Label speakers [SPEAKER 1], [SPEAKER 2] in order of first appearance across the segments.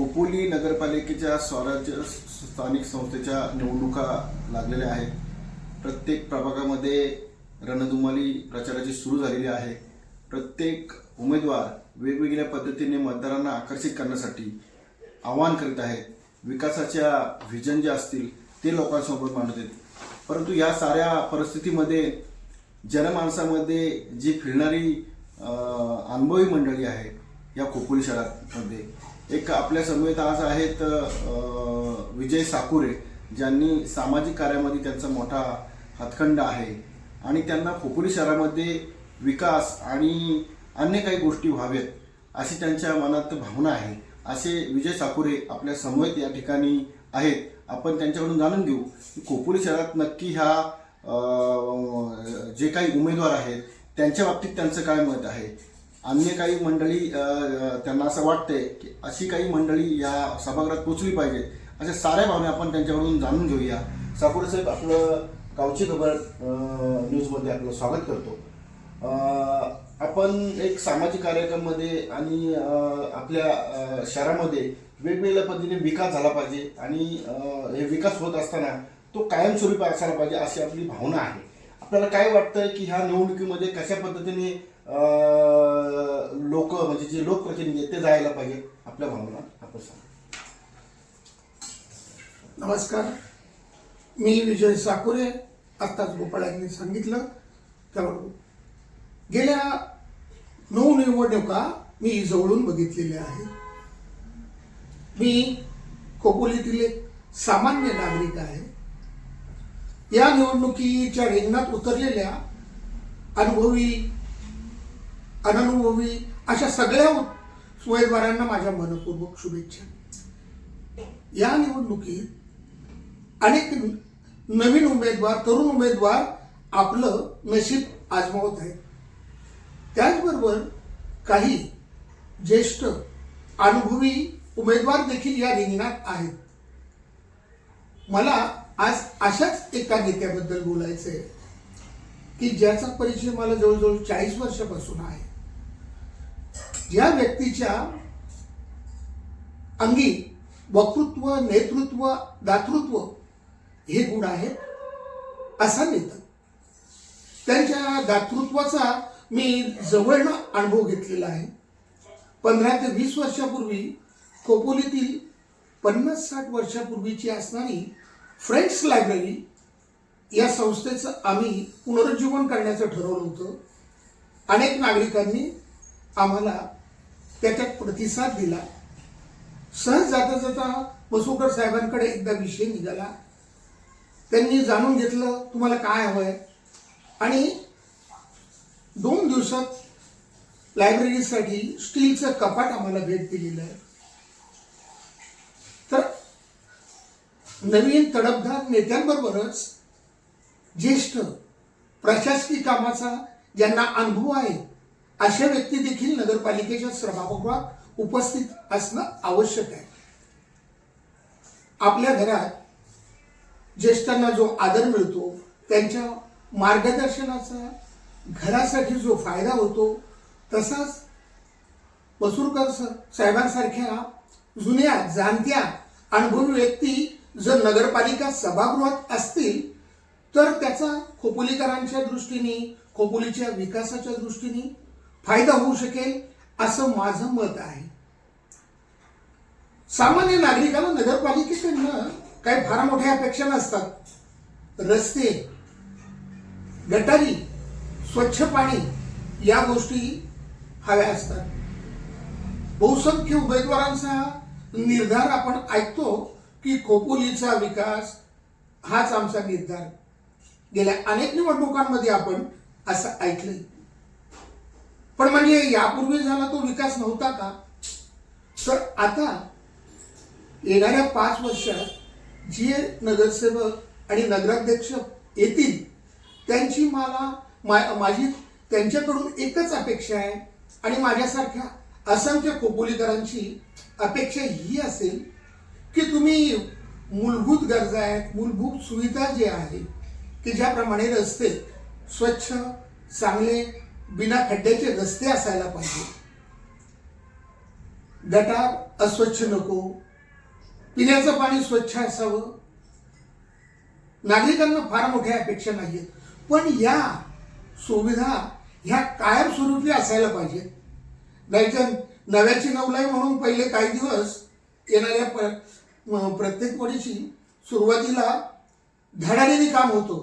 [SPEAKER 1] खोपोली नगरपालिकेच्या स्वराज्य स्थानिक संस्थेच्या निवडणुका लागलेल्या आहेत. प्रत्येक प्रभागामध्ये रणधुमाली प्रचाराची सुरू झालेली आहे. प्रत्येक उमेदवार वेगवेगळ्या पद्धतीने मतदारांना आकर्षित करण्यासाठी आवाहन करीत आहेत. विकासाच्या व्हिजन जे असतील ते लोकांसमोर मांडत आहेत. परंतु या साऱ्या परिस्थितीमध्ये जनमानसामध्ये जी फिरणारी अनुभवी मंडळी आहे या खोपोली शहरामध्ये एक आपल्या समवेत आज आहेत विजय साकुरे ज्यांनी सामाजिक कार्यामध्ये त्यांचा मोठा हातखंड आहे. आणि त्यांना खोपोली शहरामध्ये विकास आणि अन्य काही गोष्टी व्हाव्यात अशी त्यांच्या मनात भावना आहे. असे विजय साकुरे आपल्या समवेत या ठिकाणी आहेत. आपण त्यांच्याकडून जाणून घेऊ की खोपोली शहरात नक्की ह्या जे काही उमेदवार आहेत त्यांच्या बाबतीत त्यांचं काय मत आहे? अन्य काही मंडळी त्यांना असं वाटतंय की अशी काही मंडळी या सभागृहात पोचली पाहिजे. अशा साऱ्या भावना आपण त्यांच्याकडून जाणून घेऊया. साकुरे साहेब आपलं गावची खबर न्यूजमध्ये आपलं स्वागत करतो. आपण एक सामाजिक कार्यक्रममध्ये आणि आपल्या शहरामध्ये वेगवेगळ्या पद्धतीने विकास झाला पाहिजे आणि हे विकास होत असताना तो कायमस्वरूपी असायला पाहिजे अशी आपली भावना आहे. आपल्याला काय वाटतं की ह्या निवडणुकीमध्ये कशा पद्धतीने लोक म्हणजे जे लोकप्रतिनिधी आहेत ते जायला पाहिजे? आपल्या भावना आपण सांग.
[SPEAKER 2] नमस्कार. मी विजय साकुरे आत्ताच गोपाळ यांनी सांगितलं. तर गेल्या नऊ निवडणुका मी जवळून बघितलेल्या आहेत. मी खोपोलीतील एक सामान्य नागरिक आहे. या निवडणुकीच्या रिंगणात उतरलेल्या अनुभवी अननुभवी अशा सगळ्या उमेदवारांना माझ्या मनपूर्वक शुभेच्छा. या निवडणुकीत अनेक नवीन उमेदवार तरुण उमेदवार आपलं नशीब आजमावत आहेत. त्याचबरोबर काही ज्येष्ठ अनुभवी उमेदवार देखील या रिंगणात आहेत. मला आज अशाच एका नेत्याबद्दल बोलायचं आहे की ज्याचा परिचय मला जवळजवळ चाळीस वर्षापासून आहे. ज्या व्यक्तीच्या अंगी वक्तृत्व नेतृत्व दातृत्व हे गुण आहेत असा नेता. त्यांच्या दातृत्वाचा मी जवळनं अनुभव घेतलेला आहे. पंधरा ते वीस वर्षापूर्वी खोपोलीतील पन्नास साठ वर्षापूर्वीची असणारी फ्रेंड्स लायब्ररी या संस्थेचं आम्ही पुनरुज्जीवन करण्याचं ठरवलं होतं. अनेक नागरिकांनी आम्हाला त्याच्यात प्रतिसाद दिला. सहज जाता जाता मसुकर साहेबांकडे एकदा विषय निघाला. त्यांनी जाणून घेतलं तुम्हाला काय हवं आहे आणि दोन दिवसात लायब्ररीसाठी स्टीलचं कपाट आम्हाला भेट दिलेलं आहे तर नवीन तडफदार नेत्यांबरोबरच ज्येष्ठ प्रशासकीय कामाचा ज्यांना अनुभव आहे अशा व्यक्ती देखील नगरपालिकेच्या सभागृहात उपस्थित असणं आवश्यक आहे. आपल्या घरात ज्येष्ठांना जो आदर मिळतो त्यांच्या मार्गदर्शनाचा घरासाठी जो फायदा होतो तसाच मसूरकर साहेबांसारख्या जुन्या जाणत्या अनुभवी व्यक्ती जर नगरपालिका सभागृहात असतील तर त्याचा खोपोलीकरांच्या दृष्टीने खोपोलीच्या विकासाच्या दृष्टीने फायदा होऊ शकेल असं माझं मत आहे. सामान्य नागरिकाला नगरपालिकेकडनं काही फार मोठ्या अपेक्षा नसतात. रस्ते गटारी स्वच्छ पाणी या गोष्टी हव्या असतात. बहुसंख्य उमेदवारांचा निर्धार आपण ऐकतो की खोपोलीचा विकास हाच आमचा निर्धार. गेल्या अनेक निवडणुकांमध्ये आपण असं ऐकलं पण म्हणजे यापूर्वी झाला तो विकास नव्हता का? तर आता येणाऱ्या पाच वर्षात जे नगरसेवक आणि नगराध्यक्ष येतील त्यांची मला मा- माझी त्यांच्याकडून एकच अपेक्षा आहे आणि माझ्यासारख्या असंख्य खोपोलीकरांची अपेक्षा ही असेल तुम्ही मूलभूत गरजा आहेत मूलभूत सुविधा जे आहे की ज्याप्रमाणे रस्ते स्वच्छ चांगले बिना खड्ड्याचे रस्ते असायला पाहिजे. गटार अस्वच्छ नको. पिण्याचं पाणी स्वच्छ असावं. नागरिकांना फार मोठ्या अपेक्षा नाहीयेत. पण या सुविधा ह्या कायमस्वरूपी असायला पाहिजेत. नाहीतर नव्याची नवलाई म्हणून पहिले काही दिवस येणाऱ्या प्र- प्रत्येक वडीची सुरुवातीला धडाडीने काम होतो.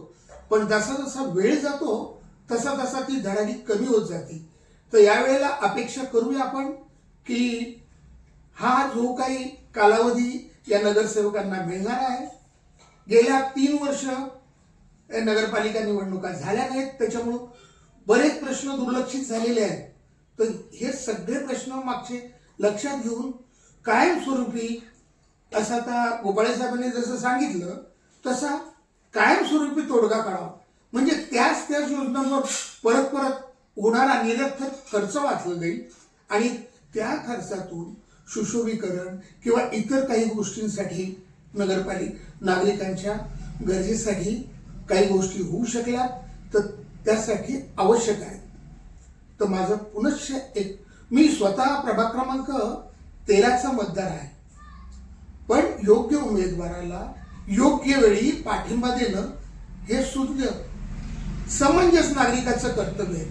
[SPEAKER 2] पण जसा जसा वेळ जातो तसा तसा ती धडाडी कमी होत जाते. तर यावेळेला अपेक्षा करूया आपण की हा जो काही कालावधी या नगरसेवकांना मिळणार आहे गेल्या तीन वर्ष नगरपालिका निवडणुका झाल्या नाहीत त्याच्यामुळं बरेच प्रश्न दुर्लक्षित झालेले आहेत. तर हे सगळे प्रश्न मागचे लक्षात घेऊन कायमस्वरूपी असं आता गोपाळे साहेबांनी जसं सांगितलं तसा कायमस्वरूपी तोडगा काढावा. म्हणजे त्याच त्याच योजनांवर परत परत होणारा निरर्थक खर्च वाचला जाईल आणि त्या खर्चातून सुशोभीकरण किंवा इतर काही गोष्टींसाठी नगरपालिका नागरिकांच्या गरजेसाठी काही गोष्टी होऊ शकल्या तर त्यासाठी आवश्यक आहे. तर माझं पुनश्च एक मी स्वतः प्रभाग क्रमांक तेराचा मतदार आहे. पण योग्य उमेदवाराला योग्य वेळी पाठिंबा देणं हे सुज्ञ समंजस नागरिकाचं कर्तव्य आहे.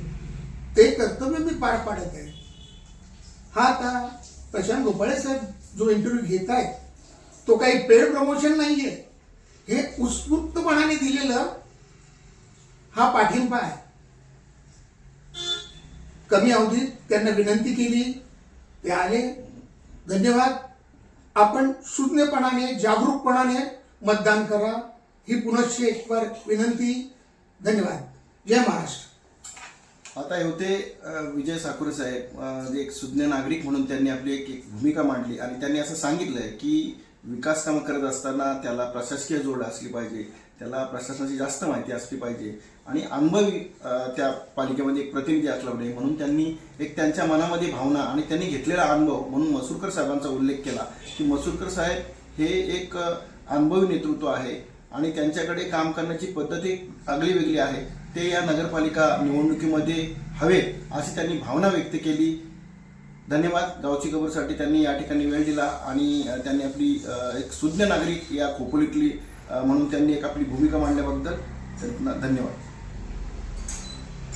[SPEAKER 2] ते कर्तव्य मी पार पाडत आहे. हा आता प्रशांत गोपाळे साहेब जो इंटरव्ह्यू घेत आहेत तो काही पेड प्रमोशन नाही आहे हे उत्स्फूर्तपणाने दिलेलं हा पाठिंबा आहे. कमी अवधीत त्यांना विनंती केली. ते आले. धन्यवाद. आपण शून्यपणाने जागरूकपणाने मतदान करा. ही पुनश्च एक बार विनंती. धन्यवाद. जय महाराष्ट्र.
[SPEAKER 1] आता हे होते विजय साकुरे साहेब एक सुज्ञ नागरिक म्हणून त्यांनी आपली एक एक भूमिका मांडली आणि त्यांनी असं सांगितलंय की विकास कामं करत असताना त्याला प्रशासकीय जोड असली पाहिजे. त्याला प्रशासनाची जास्त माहिती असली पाहिजे. आणि अनुभवी त्या पालिकेमध्ये एक प्रतिनिधी असला पाहिजे. म्हणून त्यांनी एक त्यांच्या मनामध्ये भावना आणि त्यांनी घेतलेला अनुभव म्हणून मसूरकर साहेबांचा उल्लेख केला की मसूरकर साहेब हे एक अनुभवी नेतृत्व आहे आणि त्यांच्याकडे काम करण्याची पद्धती आगळी वेगळी आहे. ते या नगरपालिका निवडणुकीमध्ये हवे अशी त्यांनी भावना व्यक्त केली. धन्यवाद. गावची खबरसाठी त्यांनी या ठिकाणी वेळ दिला आणि त्यांनी आपली एक सुज्ञ नागरिक या खोपोलीतली म्हणून त्यांनी एक आपली भूमिका मांडल्याबद्दल त्यांना धन्यवाद.